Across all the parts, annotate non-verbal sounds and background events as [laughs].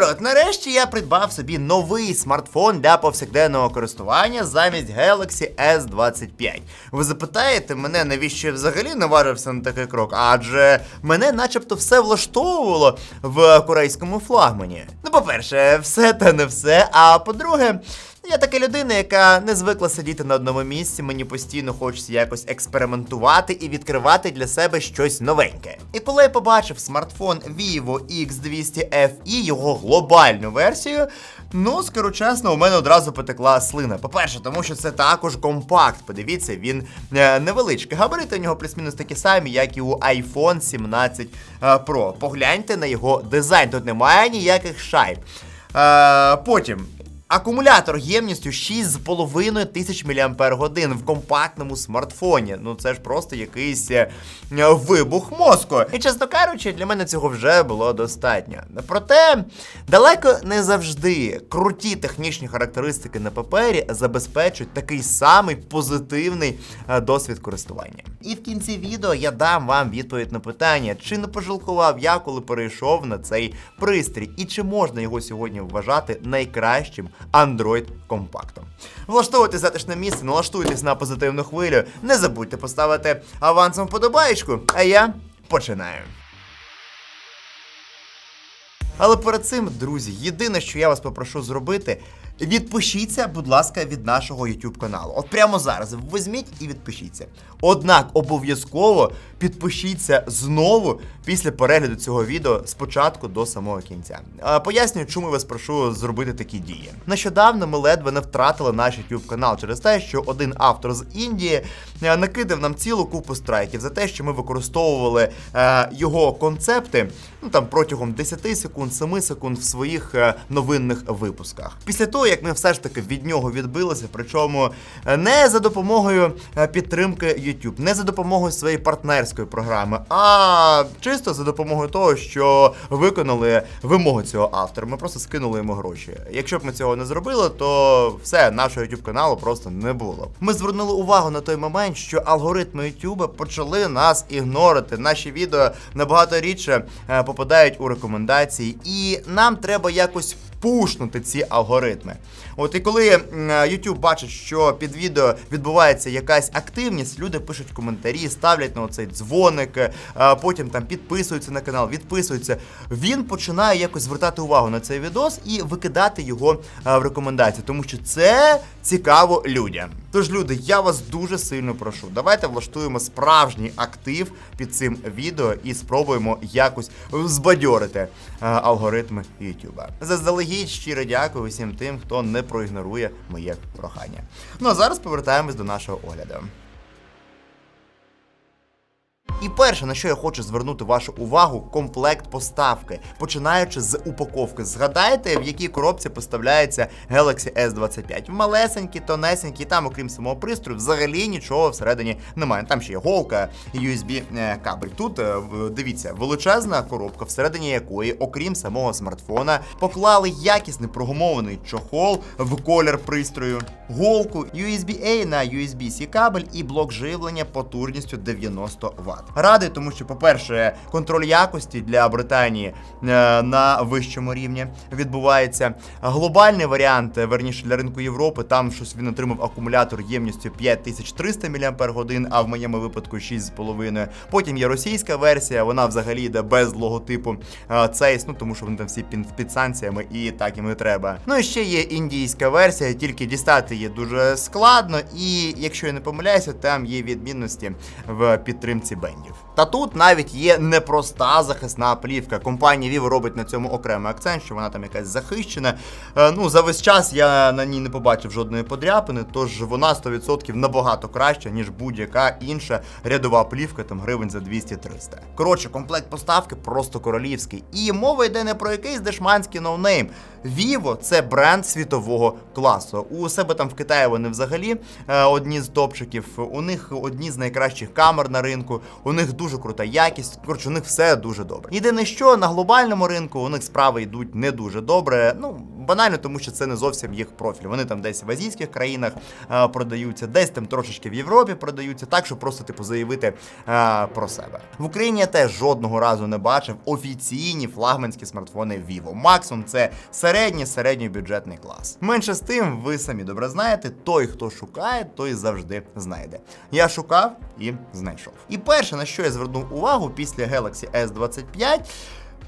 народ, нарешті я придбав собі новий смартфон для повсякденного користування замість Galaxy S25. Ви запитаєте мене, навіщо я взагалі наважився на такий крок? Адже мене начебто все влаштовувало в корейському флагмані. Ну, по-перше, все та не все. А по-друге, я така людина, яка не звикла сидіти на одному місці, мені постійно хочеться якось експериментувати і відкривати для себе щось новеньке. І коли я побачив смартфон Vivo X200 FE, його глобальну версію, ну, скажу чесно, у мене одразу потекла слина. По-перше, тому що це також компакт. Подивіться, він е, невеличкий. Габарити у нього плюс-мінус такі самі, як і у iPhone 17 е, Pro. Погляньте на його дизайн, тут немає ніяких шайб. Е, потім. Акумулятор ємністю 6,5 тисяч мАч в компактному смартфоні. Ну це ж просто якийсь е, вибух мозку. І чесно кажучи, для мене цього вже було достатньо. Проте далеко не завжди круті технічні характеристики на папері забезпечують такий самий позитивний е, досвід користування. І в кінці відео я дам вам відповідь на питання, чи не пожалкував я, коли перейшов на цей пристрій, і чи можна його сьогодні вважати найкращим Android компактом. Влаштовуйте затишне місце, налаштуйтесь на позитивну хвилю. Не забудьте поставити авансом вподобаєчку, а я починаю. Але перед цим, друзі, єдине, що я вас попрошу зробити, відпишіться, будь ласка, від нашого YouTube каналу. От прямо зараз візьміть і відпишіться. Однак обов'язково підпишіться знову після перегляду цього відео спочатку до самого кінця. Пояснюю, чому я вас прошу зробити такі дії. Нещодавно ми ледве не втратили наш YouTube канал через те, що один автор з Індії е, накидав нам цілу купу страйків за те, що ми використовували е, його концепти ну там протягом 10 секунд, 7 секунд в своїх е, новинних випусках. Після того, як ми все ж таки від нього відбилися, причому е, не за допомогою е, підтримки YouTube, не за допомогою своєї партнерської програми, а чисто за допомогою того, що виконали вимоги цього автора. Ми просто скинули йому гроші. Якщо б ми цього не зробили, то все, нашого YouTube каналу просто не було. Ми звернули увагу на той момент, що алгоритми YouTube почали нас ігнорити. Наші відео набагато рідше е, попадають у рекомендації, і нам треба якось пушнути ці алгоритми. От і коли YouTube бачить, що під відео відбувається якась активність, люди пишуть коментарі, ставлять на оцей дзвоник, е, потім там підписуються на канал, відписуються. Він починає якось звертати увагу на цей відос і викидати його е, в рекомендації, тому що це цікаво людям. Тож, люди, я вас дуже сильно прошу. Давайте влаштуємо справжній актив під цим відео і спробуємо якось збадьорити е, алгоритми YouTube. Заздалегідь щиро дякую усім тим, хто не проігнорує моє прохання. Ну а зараз повертаємось до нашого огляду. І перше, на що я хочу звернути вашу увагу, комплект поставки, починаючи з упаковки. Згадайте, в якій коробці поставляється Galaxy S25. Малесенькі, тонесенькі, там, окрім самого пристрою, взагалі нічого всередині немає. Там ще є голка USB е, кабель. Тут е, дивіться, величезна коробка, всередині якої, окрім самого смартфона, поклали якісний прогумований чохол в колір пристрою, голку, USB-A на USB-C кабель і блок живлення потужністю 90 Вт. Радий, тому що, по-перше, контроль якості для Британії е, на вищому рівні відбувається. Глобальний варіант, е, верніше для ринку Європи, там щось він отримав акумулятор ємністю 5300 мАч, а в моєму випадку 6,5. Потім є російська версія, вона взагалі йде без логотипу е, Цейс, ну тому що вони там всі під, санкціями і так їм і треба. Ну і ще є індійська версія, тільки дістати її дуже складно, і якщо я не помиляюся, там є відмінності в підтримці бендів. Та тут навіть є непроста захисна плівка. Компанія Vivo робить на цьому окремий акцент, що вона там якась захищена. Е, ну за весь час я на ній не побачив жодної подряпини, тож вона 100% набагато краща, ніж будь-яка інша рядова плівка, там гривень за 200-300. Коротше, комплект поставки просто королівський. І мова йде не про якийсь дешманський ноунейм. Vivo – це бренд світового класу. У себе там в Китаї вони взагалі е, одні з топчиків. У них одні з найкращих камер на ринку. У них дуже крута якість. Коротше, у них все дуже добре. Єдине, що на глобальному ринку у них справи йдуть не дуже добре. Ну Банально, тому що це не зовсім їх профіль. Вони там десь в азійських країнах е, продаються, десь там трошечки в Європі продаються, так щоб просто типу заявити е, про себе. В Україні я теж жодного разу не бачив офіційні флагманські смартфони Vivo. Максимум це середній середньобюджетний клас. Менше з тим, ви самі добре знаєте, той, хто шукає, той завжди знайде. Я шукав і знайшов. І перше, на що я звернув увагу після Galaxy S25.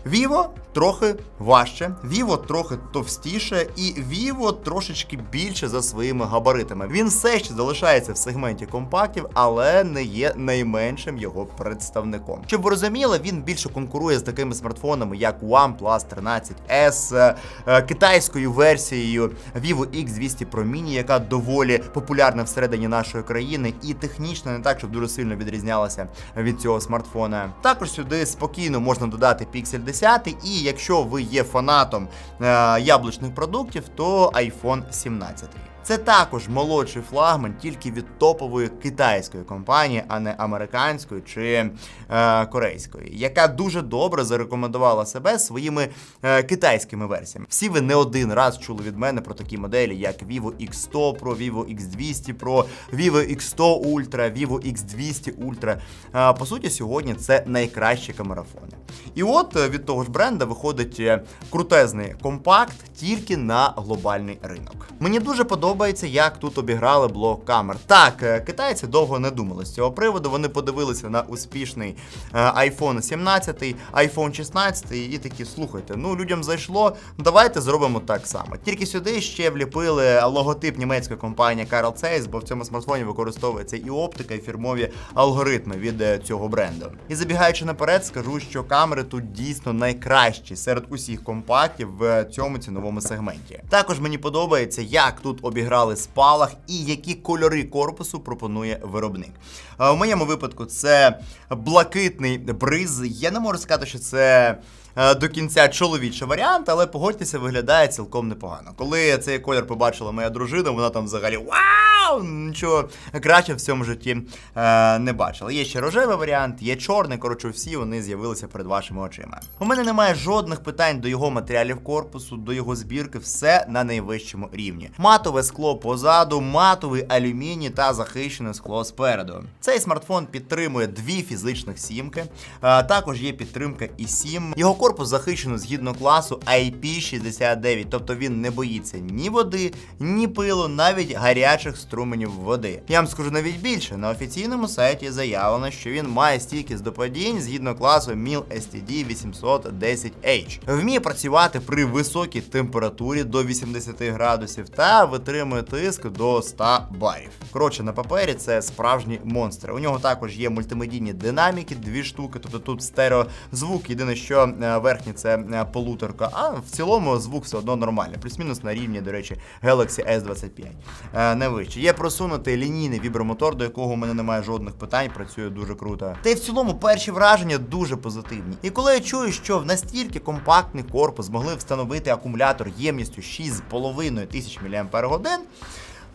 Vivo трохи важче, Vivo трохи товстіше, і Vivo трошечки більше за своїми габаритами. Він все ще залишається в сегменті компактів, але не є найменшим його представником. Щоб ви розуміли, він більше конкурує з такими смартфонами, як OnePlus 13S, е, е, китайською версією Vivo X200 Pro Mini, яка доволі популярна всередині нашої країни, і технічно не так, щоб дуже сильно відрізнялася від цього смартфона. Також сюди спокійно можна додати Pixel 10, і якщо ви є фанатом е, яблучних продуктів, то iPhone 17. Це також молодший флагман тільки від топової китайської компанії, а не американської чи е, корейської, яка дуже добре зарекомендувала себе своїми е, китайськими версіями. Всі ви не один раз чули від мене про такі моделі, як Vivo X100 Pro, Vivo X200 Pro, Vivo X100 Ultra, Vivo X200 Ultra. Е, по суті, сьогодні це найкращі камерафони. І от е, від того ж бренда виходить е, крутезний компакт тільки на глобальний ринок. Мені дуже подобається, як тут обіграли блок камер. Так, е, китайці довго не думали з цього приводу. Вони подивилися на успішний е, iPhone 17, iPhone 16 і такі слухайте. Ну людям зайшло. Давайте зробимо так само. Тільки сюди ще вліпили логотип німецької компанії Carl Zeiss, бо в цьому смартфоні використовується і оптика, і фірмові алгоритми від е, цього бренду. І забігаючи наперед, скажу, що камери тут дійсно найкращі серед усіх компактів в цьому ціновому сегменті. Також мені подобається, як тут обіграли спалах і які кольори корпусу пропонує виробник. В моєму випадку це блакитний бриз. Я не можу сказати, що це. Е, До кінця чоловічий варіант, але погодьтеся, виглядає цілком непогано. Коли цей колір побачила моя дружина, вона там взагалі вау! Нічого краще в цьому житті е, не бачила. Є ще рожевий варіант, є чорний. Коротше, всі вони з'явилися перед вашими очима. У мене немає жодних питань до його матеріалів корпусу, до його збірки, все на найвищому рівні. Матове скло позаду, матовий алюміній та захищене скло спереду. Цей смартфон підтримує дві фізичних сімки. Е, також є підтримка і сім. Його корпус захищено згідно класу IP69, тобто він не боїться ні води, ні пилу, навіть гарячих струменів води. Я вам скажу навіть більше. На офіційному сайті заявлено, що він має стійкість до падінь згідно класу MIL STD 810H. Вміє працювати при високій температурі до 80 градусів та витримує тиск до 100 барів. Коротше, на папері це справжній монстр. У нього також є мультимедійні динаміки, дві штуки, тобто тут стереозвук. Єдине, що е, верхній це е, полуторка, а в цілому звук все одно нормальний. Плюс-мінус на рівні, до речі, Galaxy S25. Е, Не вище. Є просунутий лінійний вібромотор, до якого у мене немає жодних питань, працює дуже круто. Та й в цілому перші враження дуже позитивні. І коли я чую, що в настільки компактний корпус змогли встановити акумулятор ємністю 6,5 тисяч мАч,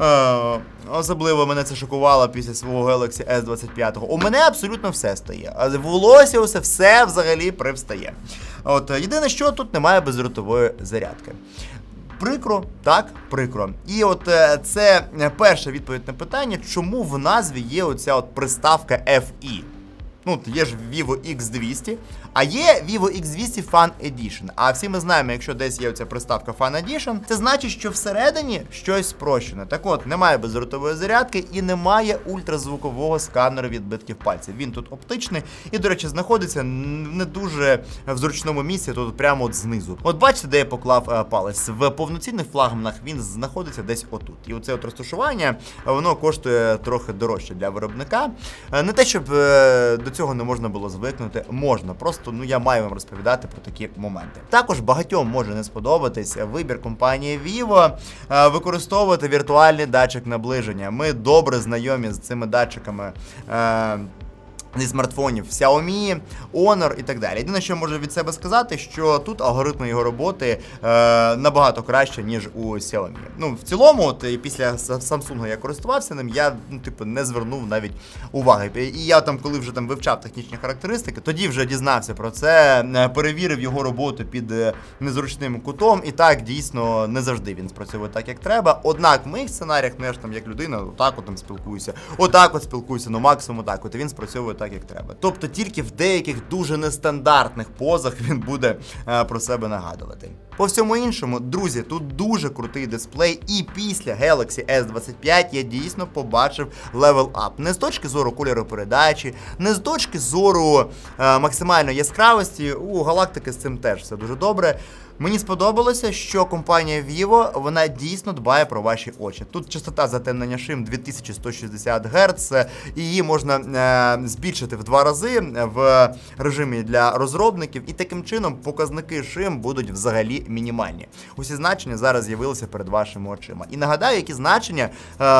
Е, особливо мене це шокувало після свого Galaxy S25. У мене абсолютно все стає. А волосся усе все взагалі привстає. От єдине, що тут немає безротової зарядки. Прикро, так, прикро. І от е, це перша відповідь на питання, чому в назві є оця от приставка FE. Ну, є ж Vivo X200, а є Vivo X200 Fan Edition. А всі ми знаємо, якщо десь є оця приставка Fan Edition, це значить, що всередині щось спрощене. Так от, немає бездротової зарядки і немає ультразвукового сканеру відбитків пальців. Він тут оптичний і, до речі, знаходиться не дуже в зручному місці, тут прямо от знизу. От бачите, де я поклав е, палець. В повноцінних флагманах він знаходиться десь отут. І оце от розташування воно коштує трохи дорожче для виробника. Е, Не те, щоб е, до цього не можна було звикнути, можна. Просто ну я маю вам розповідати про такі моменти. Також багатьом може не сподобатись вибір компанії Vivo е, використовувати віртуальний датчик наближення. Ми добре знайомі з цими датчиками. Зі смартфонів Xiaomi, Honor і так далі. Єдине, що можу від себе сказати, що тут алгоритми його роботи е, набагато краще, ніж у Xiaomi. Ну, в цілому, от і після Sa- Samsung я користувався ним, я ну, типу, не звернув навіть уваги. І я там, коли вже там вивчав технічні характеристики, тоді вже дізнався про це, е, перевірив його роботу під е, незручним кутом. І так дійсно не завжди він спрацьовує так, як треба. Однак в моїх сценаріях, ну я ж там як людина, отак от там спілкуюся, отак от спілкуюся, ну максимум так. От він спрацьовує так, як треба. Тобто тільки в деяких дуже нестандартних позах він буде е, про себе нагадувати. По всьому іншому, друзі, тут дуже крутий дисплей, і після Galaxy S25 я дійсно побачив левел ап. Не з точки зору кольору передачі, не з точки зору е, максимальної яскравості. У галактики з цим теж все дуже добре. Мені сподобалося, що компанія Vivo вона дійсно дбає про ваші очі. Тут частота затемнення шим 2160 Гц, її можна е, збільшити в два рази в режимі для розробників, і таким чином показники шим будуть взагалі мінімальні. Усі значення зараз з'явилися перед вашими очима. І нагадаю, які значення е,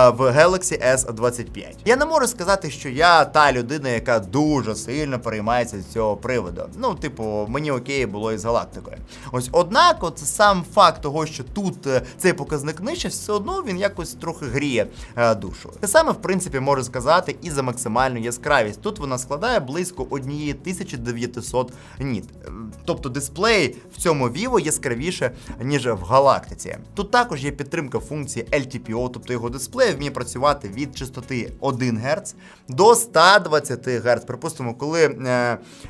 в Galaxy S25. Я не можу сказати, що я та людина, яка дуже сильно переймається з цього приводу. Ну, типу, мені окей було із галактикою. Ось однак, от сам факт того, що тут е, цей показник нижче, все одно він якось трохи гріє е, душу. Те саме, в принципі, можу сказати і за максимальну яскравість. Тут вона складає близько 1900 ніт. Е, Тобто дисплей в цьому Vivo яскравіше, ніж в галактиці. Тут також є підтримка функції LTPO, тобто його дисплей вміє працювати від частоти 1 Гц до 120 Гц. Припустимо, коли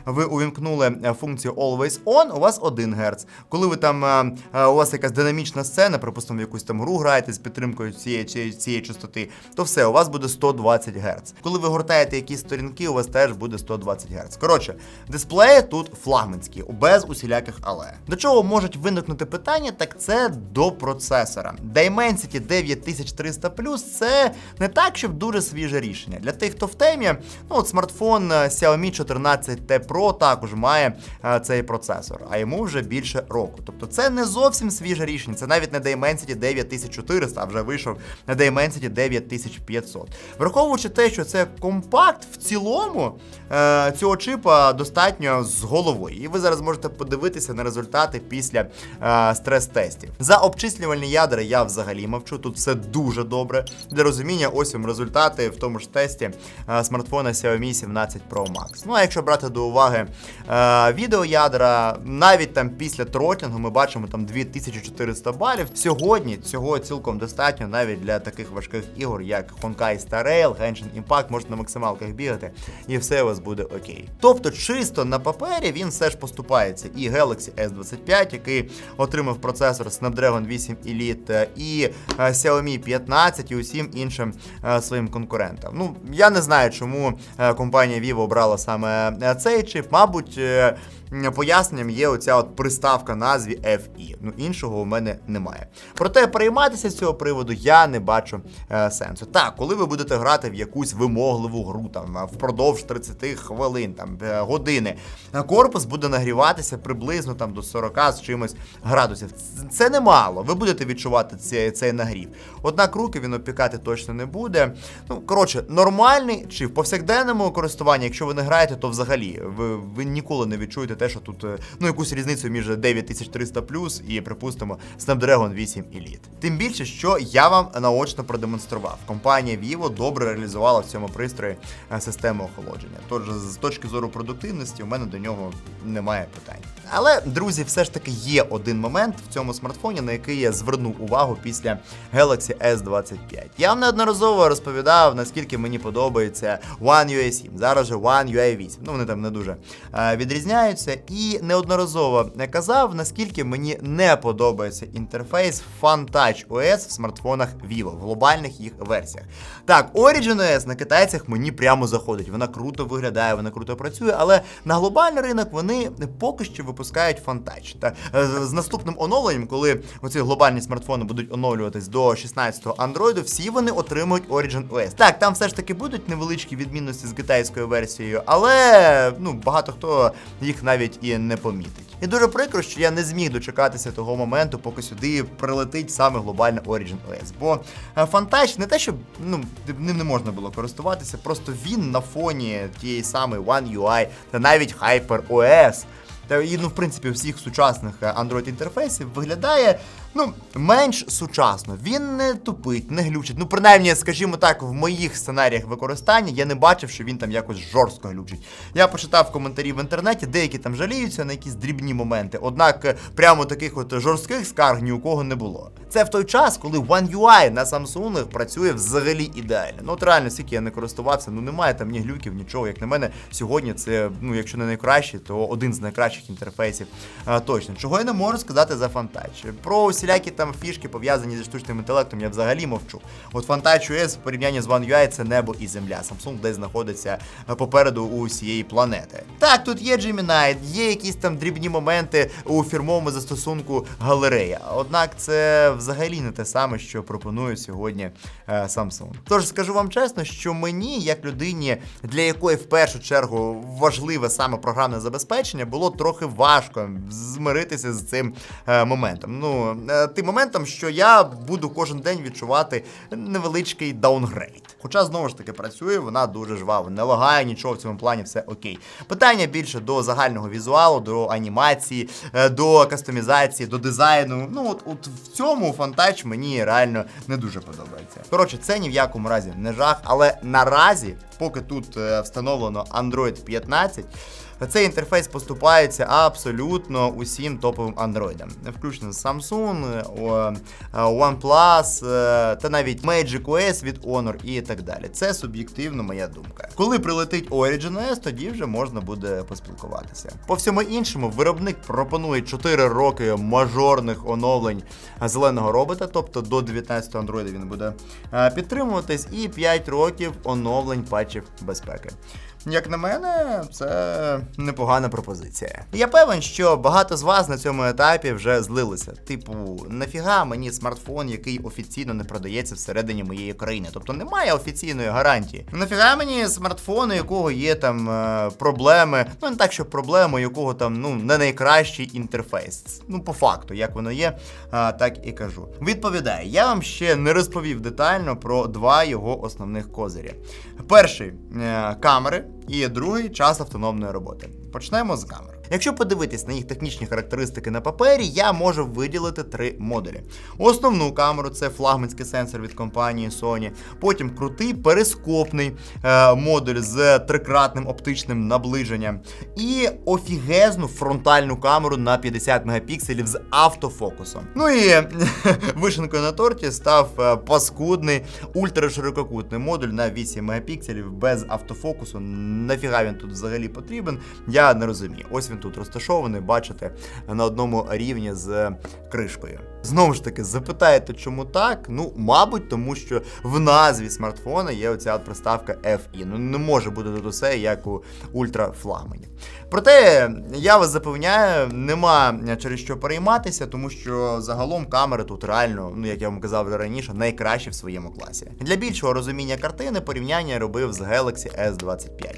ви увімкнули функцію Always On, у вас 1 Гц. Коли ви там е, е, у вас якась динамічна сцена, припустимо, якусь там гру граєте з підтримкою цієї, цієї, цієї частоти, то все, у вас буде 120 Гц. Коли ви гортаєте якісь сторінки, у вас теж буде 120 Гц. Коротше, дисплеї тут флагманські, без усіляких але. До чого можуть виникнути питання, так це до процесора. Dimensity 9300 це не так, щоб дуже свіже рішення. Для тих, хто в темі, ну от смартфон е, Xiaomi 14T Pro також має цей процесор, а йому вже більше року. Тобто це не зовсім свіже рішення. Це навіть не Dimensity 9400, а вже вийшов на Dimensity 9500. Враховуючи те, що це компакт, в цілому е, цього чипа достатньо з головою. І ви зараз можете подивитися на результати після е, стрес-тестів. За обчислювальні ядра я взагалі мовчу. Тут все дуже добре. Для розуміння, ось вам результати в тому ж тесті е, смартфона Xiaomi 17 Pro Max. Ну а якщо брати до уваги відеоядра, навіть там після тротлінгу ми бачимо там 2400 балів. Сьогодні цього цілком достатньо навіть для таких важких ігор, як Honkai Star Rail, Genshin Impact, можете на максималках бігати, і все у вас буде окей. Тобто, чисто на папері він все ж поступається. І Galaxy S25, який отримав процесор Snapdragon 8 Elite, і е, Xiaomi 15 і усім іншим е, своїм конкурентам. Ну, я не знаю, чому е, компанія Vivo обрала саме цей чип. Мабуть, поясненням є оця от приставка назві FE. Ну, іншого у мене немає. Проте перейматися з цього приводу я не бачу е, сенсу. Так, коли ви будете грати в якусь вимогливу гру, там впродовж 30 хвилин, там е, години, е, корпус буде нагріватися приблизно там до 40 з чимось градусів. Це немало. Ви будете відчувати цей, цей нагрів. Однак руки він опікати точно не буде. Ну, коротше, нормальний чи в повсякденному користуванні, якщо ви не граєте, то взагалі ви, ви ніколи не відчуєте те, що тут е, ну якусь різницю між 9300 плюс і, припустимо, Snapdragon 8 Elite. Тим більше, що я вам наочно продемонстрував. Компанія Vivo добре реалізувала в цьому пристрої е, систему охолодження. Тож, з точки зору продуктивності, у мене до нього немає питань. Але, друзі, все ж таки є один момент в цьому смартфоні, на який я звернув увагу після Galaxy S25. Я вам неодноразово розповідав, наскільки мені подобається One UI 7, зараз же One UI 8. Ну, вони там не дуже е, відрізняються. І неодноразово казав, наскільки мені не подобається інтерфейс FunTouch OS в смартфонах Vivo, в глобальних їх версіях. Так, Origin OS на китайцях мені прямо заходить. Вона круто виглядає, вона круто працює, але на глобальний ринок вони поки що випускають FunTouch. Та е, з наступним оновленням, коли оці глобальні смартфони будуть оновлюватись до 16-го Android, всі вони отримують Origin OS. Так, там все ж таки будуть невеличкі відмінності з китайською версією, але ну багато хто їх навіть навіть і не помітить. І дуже прикро, що я не зміг дочекатися того моменту, поки сюди прилетить саме глобальне Origin OS. Бо е, Фантач не те, щоб ну, ним не можна було користуватися, просто він на фоні тієї самої One UI та навіть Hyper OS та і ну, в принципі всіх сучасних е, Android інтерфейсів виглядає ну менш сучасно. Він не тупить, не глючить. Ну, принаймні, скажімо так, в моїх сценаріях використання я не бачив, що він там якось жорстко глючить. Я почитав коментарі в інтернеті, деякі там жаліються на якісь дрібні моменти. Однак е, прямо таких от жорстких скарг ні у кого не було. Це в той час, коли One UI на Samsung працює взагалі ідеально. Ну от реально, скільки я не користувався, ну немає там ні глюків, нічого. Як на мене, сьогодні це, ну якщо не найкращий, то один з найкращих інтерфейсів а, точно. Чого я не можу сказати за Fantouch. Про усілякі там фішки пов'язані зі штучним інтелектом, я взагалі мовчу. От Fantouch OS в порівнянні з One UI це небо і земля. Samsung десь знаходиться е, попереду у всієї планети. Так, тут є Gemini, є якісь там дрібні моменти у фірмовому застосунку галерея. Однак це взагалі не те саме, що пропонує сьогодні е, Samsung. Тож скажу вам чесно, що мені, як людині, для якої в першу чергу важливе саме програмне забезпечення, було трохи важко змиритися з цим е, моментом. Ну, тим моментом, що я буду кожен день відчувати невеличкий даунгрейд. Хоча знову ж таки працює, вона дуже жваво, не лагає нічого в цьому плані, все окей. Питання більше до загального візуалу, до анімації, е, до кастомізації, до дизайну. Ну от, от в цьому фантач мені реально не дуже подобається. Коротше, це ні в якому разі не жах, але наразі, поки тут е, встановлено Android 15. Цей інтерфейс поступається абсолютно усім топовим андроїдам, включно Samsung, е, OnePlus е, та навіть Magic OS від Honor і так далі. Це суб'єктивно моя думка. Коли прилетить Origin OS, тоді вже можна буде поспілкуватися. По всьому іншому, виробник пропонує 4 роки мажорних оновлень зеленого робота, тобто до 19 Android він буде підтримуватись, і 5 років оновлень патчів безпеки. Як на мене, це непогана пропозиція. Я певен, що багато з вас на цьому етапі вже злилися. Типу, нафіга мені смартфон, який офіційно не продається всередині моєї країни, тобто немає офіційної гарантії. Нафіга мені смартфон, у якого є там е, проблеми, ну не так, що проблеми, у якого там ну не найкращий інтерфейс. Ну, по факту, як воно є, так і кажу. Відповідаю, я вам ще не розповів детально про два його основних козирі. Перший е, камери і другий час автономної роботи. Почнемо з камер. Якщо подивитись на їх технічні характеристики на папері, я можу виділити три модулі. Основну камеру це флагманський сенсор від компанії Sony. Потім крутий перископний е, модуль з трикратним оптичним наближенням. І офігезну фронтальну камеру на 50 мегапікселів з автофокусом. Ну і [laughs] вишенкою на торті став е, паскудний ультраширококутний модуль на 8 мегапікселів без автофокусу. Нафіга він тут взагалі потрібен? Я не розумію. Ось він тут розташований, бачите, на одному рівні з кришкою. Знову ж таки, запитаєте, чому так? Ну, мабуть, тому що в назві смартфона є оця от приставка FE. Ну не може бути тут усе, як у ультрафлагмані. Проте я вас запевняю, нема через що перейматися, тому що загалом камери тут реально, ну як я вам казав раніше, найкращі в своєму класі. Для більшого розуміння картини порівняння робив з Galaxy S25.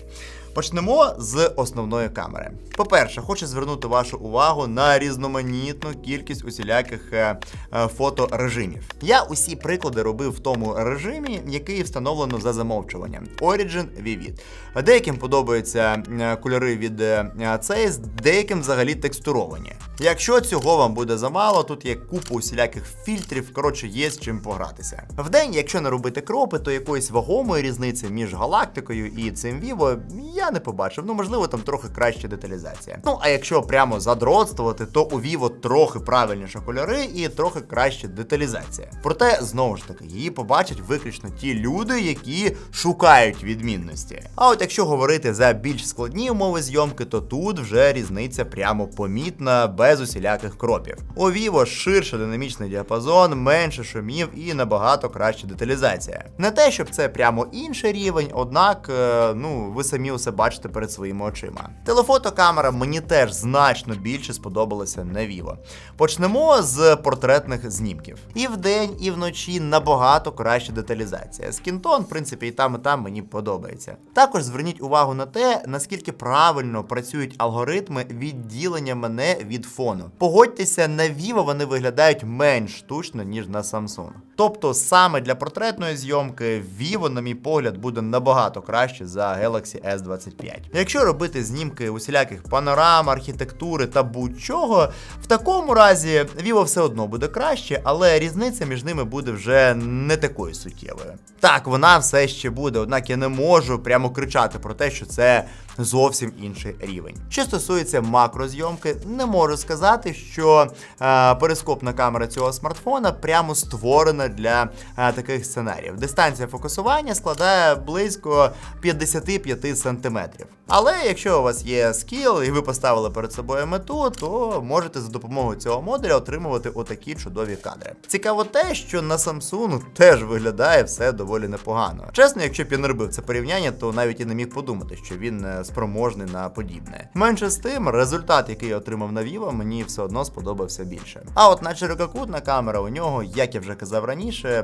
Почнемо з основної камери. По-перше, хочу звернути вашу увагу на різноманітну кількість усіляких е, е, фоторежимів. Я усі приклади робив в тому режимі, який встановлено за замовчуванням. Origin Vivid. Деяким подобаються е, кольори від CES, деяким взагалі текстуровані. Якщо цього вам буде замало, тут є купа усіляких фільтрів, коротше, є з чим погратися. Вдень, якщо не робити кропи, то якоїсь вагомої різниці між галактикою і цим Vivo я не побачив. Ну, можливо, там трохи краща деталізація. Ну, а якщо прямо задротствувати, то у Vivo трохи правильніші кольори і трохи краща деталізація. Проте, знову ж таки, її побачать виключно ті люди, які шукають відмінності. А от якщо говорити за більш складні умови зйомки, то тут вже різниця прямо помітна, без усіляких кропів. У Vivo ширше динамічний діапазон, менше шумів і набагато краща деталізація. Не те, щоб це прямо інший рівень, однак, е, ну ви самі усе бачите перед своїми очима. Телефотокамера мені теж значно більше сподобалася на Vivo. Почнемо з портретних знімків. І вдень, і вночі набагато краща деталізація. Скінтон, в принципі, і там, і там мені подобається. Також зверніть увагу на те, наскільки правильно працюють алгоритми відділення мене від фону. Погодьтеся, на Vivo вони виглядають менш штучно, ніж на Samsung. Тобто саме для портретної зйомки Vivo, на мій погляд, буде набагато краще за Galaxy S25. Якщо робити знімки усіляких панорам, архітектури та будь-чого, в такому разі Vivo все одно буде краще, але різниця між ними буде вже не такою суттєвою. Так, вона все ще буде, однак я не можу прямо кричати про те, що це зовсім інший рівень. Що стосується макрозйомки, не можу сказати, що е, перископна камера цього смартфона прямо створена для е, таких сценаріїв. Дистанція фокусування складає близько 55 сантиметрів. Але якщо у вас є скіл і ви поставили перед собою мету, то можете за допомогою цього модуля отримувати отакі чудові кадри. Цікаво те, що на Samsung теж виглядає все доволі непогано. Чесно, якщо б я не робив це порівняння, то навіть і не міг подумати, що він е, спроможний на подібне. Менше з тим, результат, який я отримав на Vivo, мені все одно сподобався більше. А от на ширококутна камера у нього, як я вже казав раніше,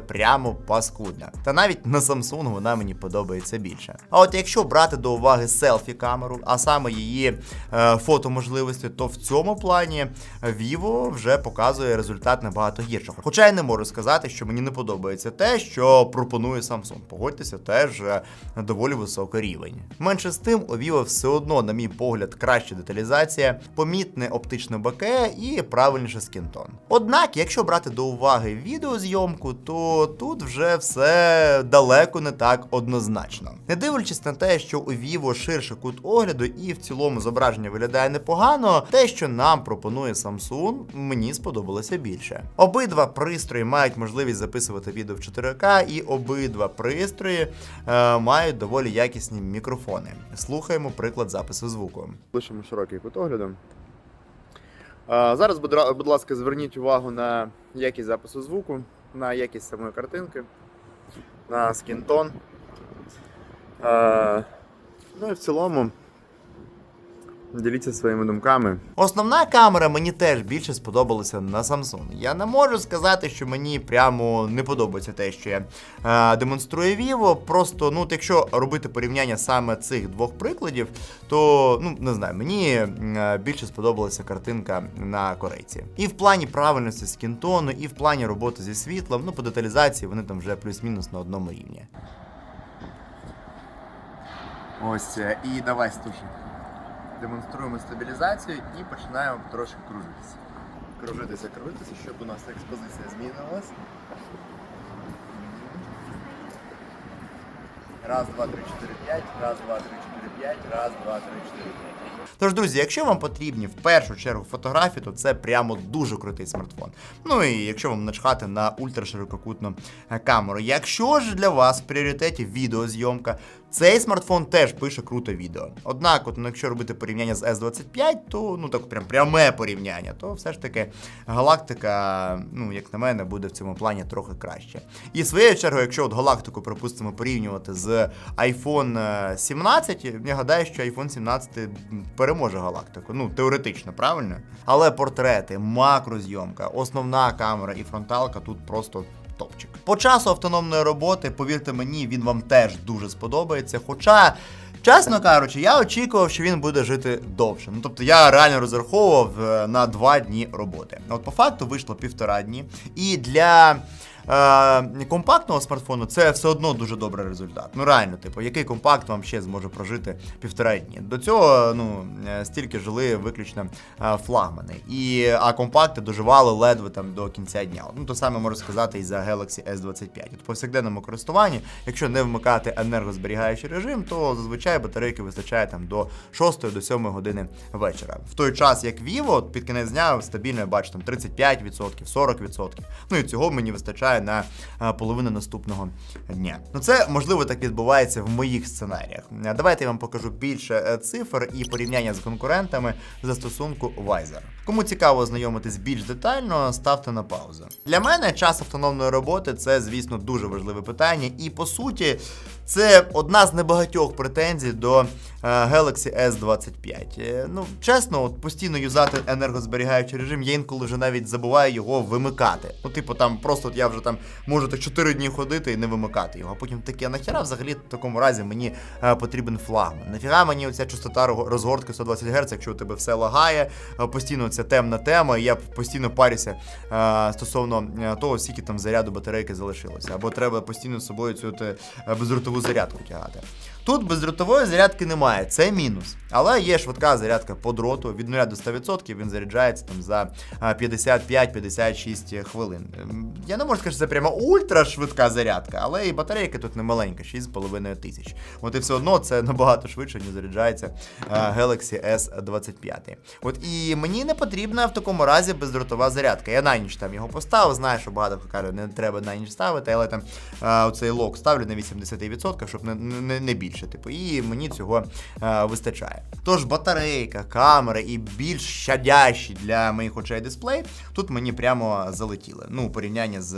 прямо паскудна. Та навіть на Samsung вона мені подобається більше. А от якщо брати до уваги селфі камеру, а саме її е, фотоможливості, то в цьому плані Vivo вже показує результат набагато гіршого. Хоча я не можу сказати, що мені не подобається те, що пропонує Samsung. Погодьтеся, теж е, доволі високий рівень. Менше з тим, у Vivo все одно, на мій погляд, краща деталізація, помітне оптичне боке і правильніше скінтон. Однак, якщо брати до уваги відеозйомку, то тут вже все далеко не так однозначно. Не дивлячись на те, що у Vivo ширше кут огляду і в цілому зображення виглядає непогано, те, що нам пропонує Samsung, мені сподобалося більше. Обидва пристрої мають можливість записувати відео в 4К, і обидва пристрої е, мають доволі якісні мікрофони. Слухаємо приклад запису звуку. Лишимо широкий кут огляду. Зараз, будь ласка, зверніть увагу на якість запису звуку, на якість самої картинки, на скінтон. Ну і в цілому діліться своїми думками. Основна камера мені теж більше сподобалася на Samsung. Я не можу сказати, що мені прямо не подобається те, що я е, демонструє Vivo. Просто, ну, якщо робити порівняння саме цих двох прикладів, то ну не знаю, мені е, більше сподобалася картинка на корейці. І в плані правильності скінтону, і в плані роботи зі світлом, ну по деталізації вони там вже плюс-мінус на одному рівні. Ось е, і давай стуші. Демонструємо стабілізацію і починаємо трошки кружитися. Кружитися, кружитися, щоб у нас експозиція змінилась. Раз, два, три, чотири, п'ять, раз, два, три, чотири, п'ять, раз, два, три, чотири, п'ять. Тож, друзі, якщо вам потрібні в першу чергу фотографії, то це прямо дуже крутий смартфон. Ну і якщо вам начхати на ультраширококутну е, камеру. Якщо ж для вас в пріоритеті відеозйомка, цей смартфон теж пише круто відео. Однак, от, ну, якщо робити порівняння з S25, то ну так прям пряме порівняння, то все ж таки галактика, ну як на мене, буде в цьому плані трохи краще. І своєю чергою, якщо от галактику, припустимо, порівнювати з iPhone е, 17, я гадаю, що iPhone 17 переможе галактику. Ну, теоретично, правильно? Але портрети, макрозйомка, основна камера і фронталка тут просто. Топчик. По часу автономної роботи, повірте мені, він вам теж дуже сподобається. Хоча, чесно кажучи, я очікував, що він буде жити довше. Ну тобто я реально розраховував е, на два дні роботи. От по факту вийшло півтора дні. І для е, компактного смартфону це все одно дуже добрий результат. Ну реально, типу, який компакт вам ще зможе прожити півтора дні? До цього ну е, стільки жили виключно е, флагмани. І а компакти доживали ледве там до кінця дня. Ну то саме можу сказати і за Galaxy S25. От повсякденному користуванні, якщо не вмикати енергозберігаючий режим, то зазвичай батарейки вистачає там до 6 до 7 години вечора. В той час, як Vivo, під кінець дня стабільно я бачу там 35%, 40%. Ну і цього мені вистачає заряджаю на е, половину наступного дня. Ну це можливо так відбувається в моїх сценаріях. Е, Давайте я вам покажу більше е, цифр і порівняння з конкурентами застосунку Wiser. Кому цікаво ознайомитись більш детально, ставте на паузу. Для мене час автономної роботи це, звісно, дуже важливе питання, і по суті, це одна з небагатьох претензій до е, Galaxy S25. Е, Ну, чесно, от постійно юзати енергозберігаючий режим, я інколи вже навіть забуваю його вимикати. Ну, типу, там просто от я вже там можу так 4 дні ходити і не вимикати його. А потім таке нахіра взагалі в такому разі мені е, потрібен флагман. Нафіга мені оця частота розгортки 120 Гц, якщо у тебе все лагає, постійно ця темна тема, і я постійно парюся стосовно того, скільки там заряду батарейки залишилося. Або треба постійно з собою цю от, бездротову зарядку тягати. Тут бездротової зарядки немає, це мінус. Але є швидка зарядка по дроту від 0 до 100%, він заряджається там за 55-56 хвилин. Ем, Я не можу сказати, що це прямо ультра швидка зарядка, але і батарейка тут не маленька, 6,5 тисяч. От і все одно це набагато швидше, ніж заряджається Galaxy S25. От і мені не потрібна в такому разі бездротова зарядка. Я на ніч там його поставив, знаю, що багато хто каже, не треба на ніч ставити, але там оцей лок ставлю на 80%, щоб не, не, не більше. Типу, і мені цього а, вистачає. Тож батарейка, камера і більш щадящий для моїх очей дисплей тут мені прямо залетіли. Ну, у порівнянні з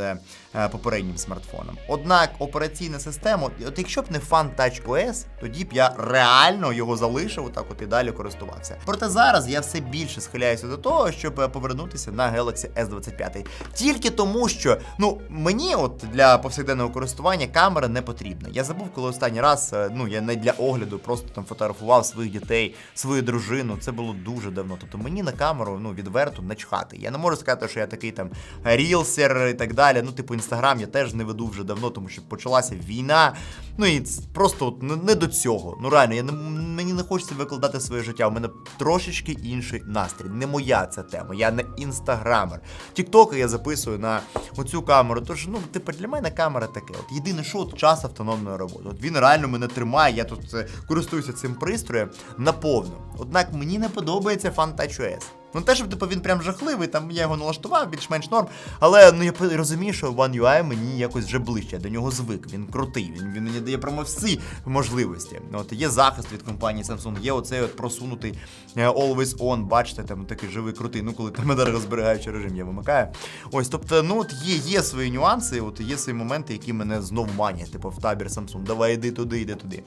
е, попереднім смартфоном. Однак операційна система, от якщо б не Fun Touch OS, тоді б я реально його залишив так от і далі користувався. Проте зараз я все більше схиляюся до того, щоб е, повернутися на Galaxy S25. Тільки тому, що ну мені, от для повсякденного користування, камера не потрібна. Я забув, коли останній раз, е, ну я не для огляду, просто там фотографував своїх дітей, свою дружину. Це було дуже давно. Тобто мені на камеру ну відверто начхати. Я не можу сказати, що я такий там рілсер і так далі. Ну, типу, інстаграм я теж не веду вже давно, тому що почалася війна. Ну і просто от не, не до цього. Ну реально, я не мені не хочеться викладати своє життя. У мене трошечки інший настрій. Не моя ця тема. Я не інстаграмер. Тіктоки я записую на оцю камеру. Тож, ну, типу, для мене камера таке. От єдине, що от час автономної роботи. От він реально мене тримає. Я тут е, користуюся цим пристроєм наповну. Однак мені не подобається Fun OS. Ну те, щоб типу він прям жахливий, там я його налаштував, більш-менш норм. Але ну я розумію, що One UI мені якось вже ближче, я до нього звик. Він крутий, він, він мені дає прямо всі можливості. От є захист від компанії Samsung, є оцей от просунутий е, Always On, бачите, там такий живий крутий. Ну коли там енергозберігаючий режим я вимикаю. Ось, тобто, ну от є, є свої нюанси, от є свої моменти, які мене знов манять, типу в табір Samsung. Давай іди туди, іди туди.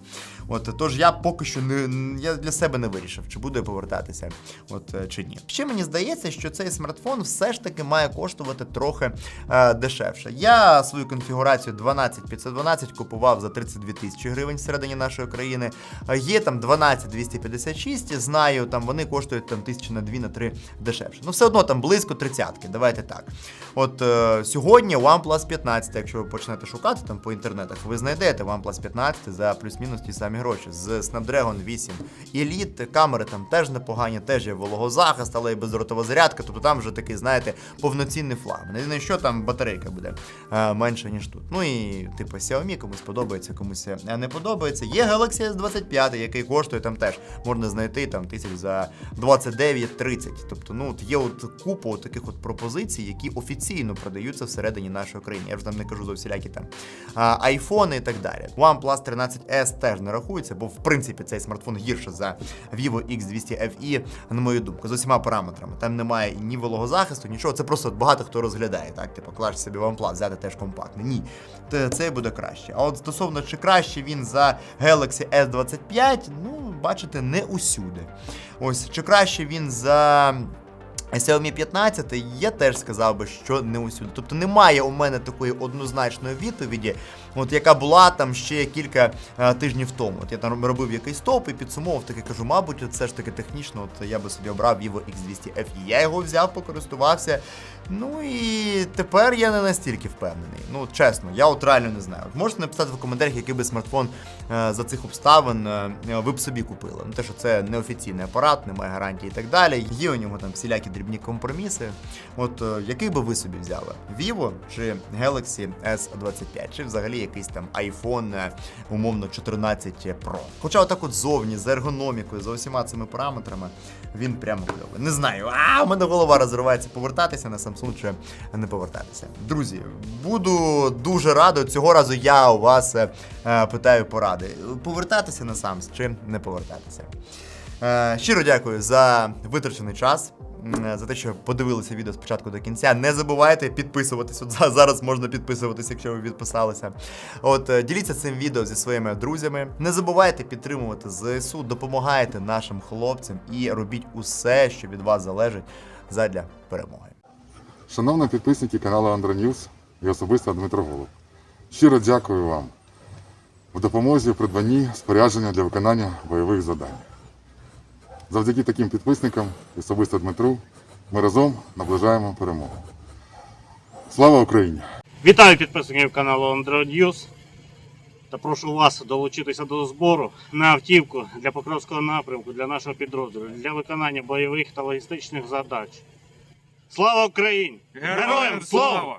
От тож я поки що не я для себе не вирішив, чи буду я повертатися, от е, чи ні. Ще мені здається, що цей смартфон все ж таки має коштувати трохи е, дешевше. Я свою конфігурацію 12512 купував за 32 тисячі гривень всередині нашої країни. Е, Є там 12256, знаю, там вони коштують там тисячі на 2 на 3 дешевше. Ну, все одно там близько тридцятки, давайте так. От е, сьогодні OnePlus 15, якщо ви почнете шукати там по інтернетах, ви знайдете OnePlus 15 за плюс-мінус ті самі гроші з Snapdragon 8 Elite, камери там теж непогані, теж є вологозахист, але і бездротова зарядка, тобто там вже такий, знаєте, повноцінний флагман. Єдине, що там батарейка буде е, менше, ніж тут. Ну і типу Xiaomi комусь подобається, комусь е, не подобається. Є Galaxy S25, який коштує там теж можна знайти там тисяч за 29-30. Тобто, ну от є от купа от таких от пропозицій, які офіційно продаються всередині нашої країни. Я вже там не кажу за всілякі там а, айфони і так далі. OnePlus 13S теж не рахується, бо в принципі цей смартфон гірше за Vivo X200 FE, на мою думку, з усіма параметрами. Там немає ні вологозахисту, нічого. Це просто багато хто розглядає. Так, типу, клаш собі OnePlus, взяти теж компактний. Ні, це буде краще. А от стосовно чи краще він за Galaxy S25, ну, бачите, не усюди. Ось, чи краще він за. Xiaomi 15 я теж сказав би, що не усюди. Тобто немає у мене такої однозначної відповіді, от яка була там ще кілька е, тижнів тому. От я там робив якийсь топ і підсумовував, таки кажу, мабуть, все ж таки технічно, от я би собі обрав Vivo X200 FE. Я його взяв, покористувався. Ну і тепер я не настільки впевнений. Ну, чесно, я от реально не знаю. Можете написати в коментарях, який би смартфон е, за цих обставин е, ви б собі купили. Ну те, що це неофіційний апарат, немає гарантії і так далі. Є у нього там всілякі дрібні потрібні компроміси. От е, який би ви собі взяли? Vivo чи Galaxy S25, чи взагалі якийсь там iPhone, е, умовно 14 Pro. Хоча отак от зовні, з ергономікою, за усіма цими параметрами, він прямо кльовий. Не знаю, а у мене голова розривається повертатися на Samsung чи не повертатися. Друзі, буду дуже радий. Цього разу я у вас е, питаю поради: повертатися на Samsung чи не повертатися. Щиро дякую за витрачений час. М, За те, що подивилися відео спочатку до кінця. Не забувайте підписуватись. От за- зараз можна підписуватись, якщо ви підписалися. От е, діліться цим відео зі своїми друзями. Не забувайте підтримувати ЗСУ, допомагайте нашим хлопцям і робіть усе, що від вас залежить задля перемоги. Шановні підписники каналу Андроньюз і особисто Дмитро Голуб. Щиро дякую вам в допомозі в придбанні спорядження для виконання бойових завдань. Завдяки таким підписникам особисто Дмитру ми разом наближаємо перемогу. Слава Україні! Вітаю підписників каналу Android News та прошу вас долучитися до збору на автівку для Покровського напрямку для нашого підрозділу для виконання бойових та логістичних задач. Слава Україні! Героям слава!